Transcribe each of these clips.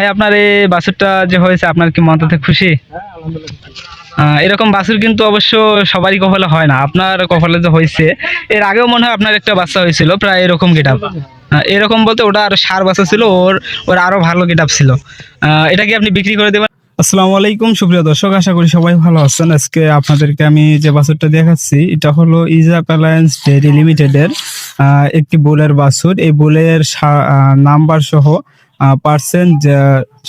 ভাই, আপনার এই বাছুরটা যে হয়েছে, আপনার কি মন খুশি? এরকম বাছুর কিন্তু অবশ্য সবারই কপালে হয় না। আপনার কপালে তো হয়েছে, এর আগেও মনে হয় আপনার একটা বাচ্চা হয়েছিল, প্রায় এরকম গেট এরকম বলতে ওটা আরও সার বাচ্চা ছিল, ওর ওর আরও ভালো গেট ছিল। এটা কি আপনি বিক্রি করে দেবেন? আসসালামু আলাইকুম সুপ্রিয় দর্শক আশা করি সবাই ভালো আছেন। আজকে আপনাদেরকে আমি যে বাছুরটা দেখাচ্ছি এটা হলো ইজা অ্যালায়েন্স ডেয়ারি লিমিটেডের একটি বুলের বাছুর। এই বুলের নাম্বার সহ পার্সেন্ট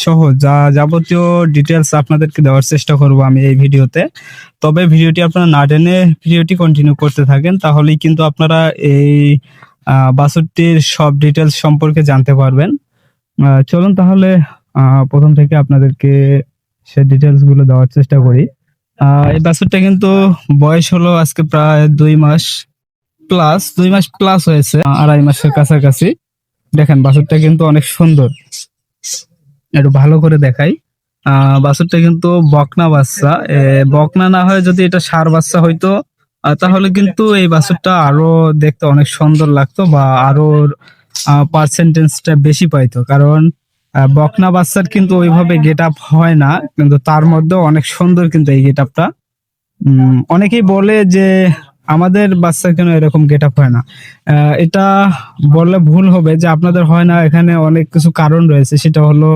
সহ যা যাবতীয় ডিটেলস আপনাদেরকে দেওয়ার চেষ্টা করব আমি এই ভিডিওতে। তবে ভিডিওটি আপনারা না টেনে ভিডিওটি কন্টিনিউ করতে থাকেন তাহলেই কিন্তু আপনারা এই আহ, বাছুরটির সব ডিটেলস সম্পর্কে জানতে পারবেন। চলুন তাহলে প্রথম থেকে আপনাদেরকে সে ডিটেলসগুলো দেওয়ার চেষ্টা করি। এই বাছুরটা কিন্তু বয়স হলো আজকে প্রায় দুই মাস প্লাস দুই মাস প্লাস হয়েছে, আড়াই মাসের কাছাকাছি। দেখেন, বাছুরটা কিন্তু অনেক সুন্দর। একটু ভালো করে দেখাই। বাছুরটা কিন্তু বকনা বাচ্চা। বকনা না হয় যদি এটা সার বাচ্চা হইতো তাহলে কিন্তু এই বাছুরটা আরও দেখতে অনেক সুন্দর লাগতো বা আরও পার্সেন্টেজটা বেশি পাইতো। কারণ বকনা বাচ্চার কিন্তু ওইভাবে গেট আপ হয় না, কিন্তু তার মধ্যে অনেক সুন্দর কিন্তু এই গেট আপটা অনেকেই বলে যে আমাদের বাচ্চা কেন এরকম গেট আপ হয় না? এটা বললে ভুল হবে যে আপনাদের হয় না, এখানে অনেক কিছু কারণ রয়েছে। সেটা হলো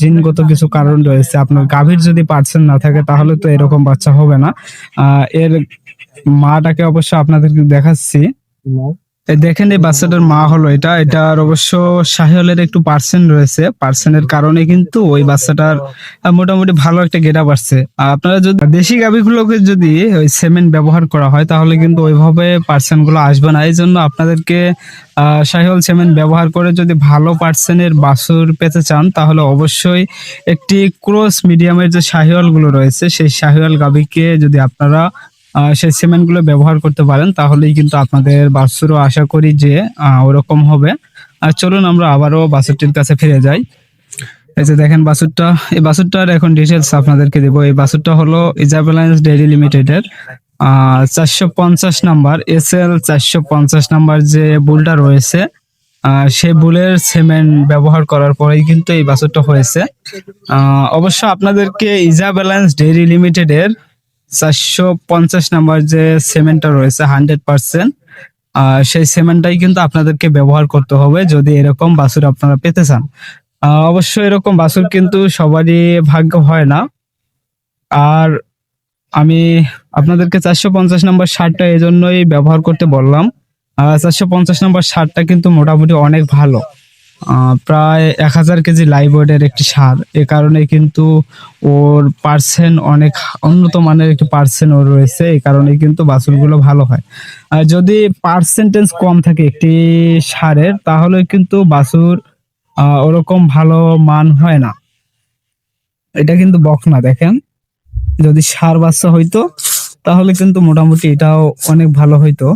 জিনগত কিছু কারণ রয়েছে। আপনার গাভীর যদি পার্সেন্ট না থাকে, তাহলে তো এরকম বাচ্চা হবে না। এর মাটাকে অবশ্য আপনাদেরকে দেখাচ্ছি। দেখেন এই বাচ্চাটার মা হলো এটা। এটার অবশ্য সাহেলের একটু পার্সেন্ট রয়েছে। পার্সেন্টের কারণে কিন্তু ওই বাচ্চাটার মোটামুটি ভালো একটা গেটা পারছে আপনারা যদি, দেশি গাভীগুলোকে যদি ওই সেমেন্ট ব্যবহার করা হয়, তাহলে কিন্তু ওইভাবে পার্সেন্টগুলো আসবে না। এই জন্য আপনাদেরকে সাহিওয়াল সিমেন্ট ব্যবহার করে যদি ভালো পার্সেন্টের বাছুর পেতে চান, তাহলে অবশ্যই একটি ক্রস মিডিয়ামের যে শাহিওয়ালগুলো রয়েছে, সেই শাহিওয়াল গাভীকে যদি আপনারা সেই সিমেন্টগুলো ব্যবহার করতে পারেন, তাহলেই কিন্তু আপনাদের বাছুরও আশা করি যে ওরকম হবে। আর চলুন আমরা আবারও বাছুরটির কাছে ফিরে যাই। এই যে দেখেন বাসুরটা, এই বাসুরটার এখন ডিটেলস আপনাদেরকে দেবো। এই বাসুরটা হলো ইজাবেলায়েন্স ডেইরি লিমিটেডের চারশো পঞ্চাশ নাম্বার এস এল চারশো পঞ্চাশ নাম্বার যে বুলটা রয়েছে সেই বুলের সিমেন্ট ব্যবহার করার পরেই কিন্তু এই বাছুরটা হয়েছে। অবশ্য আপনাদেরকে ইজাবেলায়েন্স ডেইরি লিমিটেডের চারশো পঞ্চাশ নাম্বার যে সিমেন্টটা রয়েছে হান্ড্রেড পার্সেন্ট সেই সিমেন্টটাই কিন্তু আপনাদেরকে ব্যবহার করতে হবে যদি এরকম বাছুর আপনারা পেতে চান। অবশ্য এরকম বাছুর কিন্তু সবারই ভাগ্য হয় না। আর আমি আপনাদেরকে চারশো পঞ্চাশ নম্বর সারটা এই জন্যই ব্যবহার করতে বললাম। চারশো পঞ্চাশ নম্বর সারটা কিন্তু মোটামুটি অনেক ভালো। প্রায় এক হাজার কেজি লাইভ একটি সার। এ কারণে কিন্তু ওর পার্সেন্ট অনেক উন্নত মানের একটি পার্সেন্ট ওর রয়েছে। এই কারণে কিন্তু বাছুরগুলো ভালো হয়। আর যদি পার্সেন্টেজ কম থাকে একটি সারের, তাহলে কিন্তু বাছুর ওরকম ভালো মান হয় না। এটা কিন্তু বকনা, দেখেন। যদি সার বাচ্চা হইতো তাহলে কিন্তু মোটামুটি এটাও অনেক ভালো হইতো।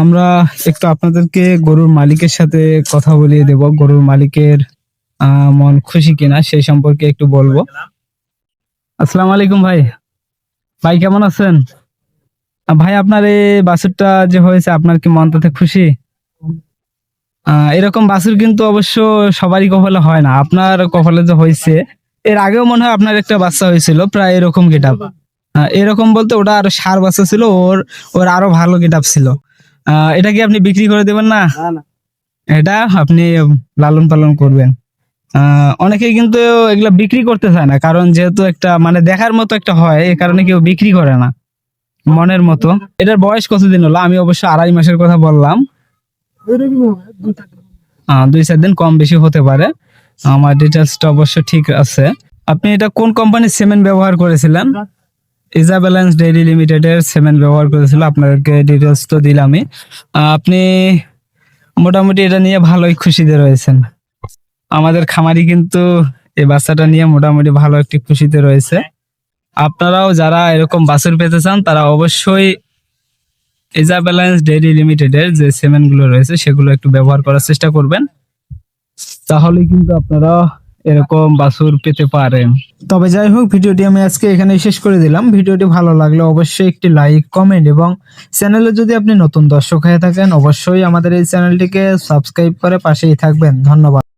আমরা একটু আপনাদেরকে গরুর মালিকের সাথে কথা বলিয়ে দেব। গরুর মালিকের মন খুশি কিনা সেই সম্পর্কে একটু বলব। আসসালামু আলাইকুম ভাই। ভাই কেমন আছেন? ভাই আপনার এই বাছুরটা যে হয়েছে, আপনার কি মন তাতে খুশি? এরকম বাছুর কিন্তু অবশ্য সবারই কপালে হয় না। আপনার কপালে যে হয়েছে, এর আগেও মনে হয় আপনার একটা বাচ্চা হয়েছিল, প্রায় এরকম গেট এরকম বলতে ওটা আরও সার বাচ্চা ছিল ওর ওর আরও ভালো গেট আপ ছিল এটা কি আপনি বিক্রি করে দেবেন না? এটা আপনি লালন পালন করবেন। আহ, অনেকেই কিন্তু এগুলা বিক্রি করতে চায় না কারণ যেহেতু একটা মানে দেখার মতো একটা হয় এই কারণে কেউ বিক্রি করে না মনের মতো। এটার বয়স কতদিন হলো? আমি অবশ্য আড়াই মাসের কথা বললাম। দুই চার দিন কম বেশি হতে পারে। আমার ডিটেলসটা অবশ্য ঠিক আছে। আপনি এটা কোন কোম্পানির সিমেন্ট ব্যবহার করেছিলেন? ইজাবেলেন্স ডেইরি লিমিটেডের সিমেন্ট ব্যবহার করেছিল, আপনাদেরকে ডিটেলস তো দিলামই। আপনি মোটামুটি এটা নিয়ে ভালোই খুশিতে রয়েছেন। আমাদের খামারি কিন্তু এই বাচ্চাটা নিয়ে মোটামুটি ভালো একটি খুশিতে রয়েছে। আপনারাও যারা এরকম বাছুর পেতে চান, তারা অবশ্যই ইজাবেলেন্স ডেইরি লিমিটেডের যে সিমেন্টগুলো রয়েছে, সেগুলো একটু ব্যবহার করার চেষ্টা করবেন। তাহলে কিন্তু আপনারা এরকম বাছুর পেতে পারেন। তবে যাই হোক, ভিডিওটি আমি আজকে এখানে শেষ করে দিলাম। ভিডিওটি ভালো লাগলে অবশ্যই একটি লাইক, কমেন্ট এবং চ্যানেলে যদি আপনি নতুন দর্শক হয়ে থাকেন, অবশ্যই আমাদের এই চ্যানেলটিকে সাবস্ক্রাইব করে পাশেই থাকবেন। ধন্যবাদ।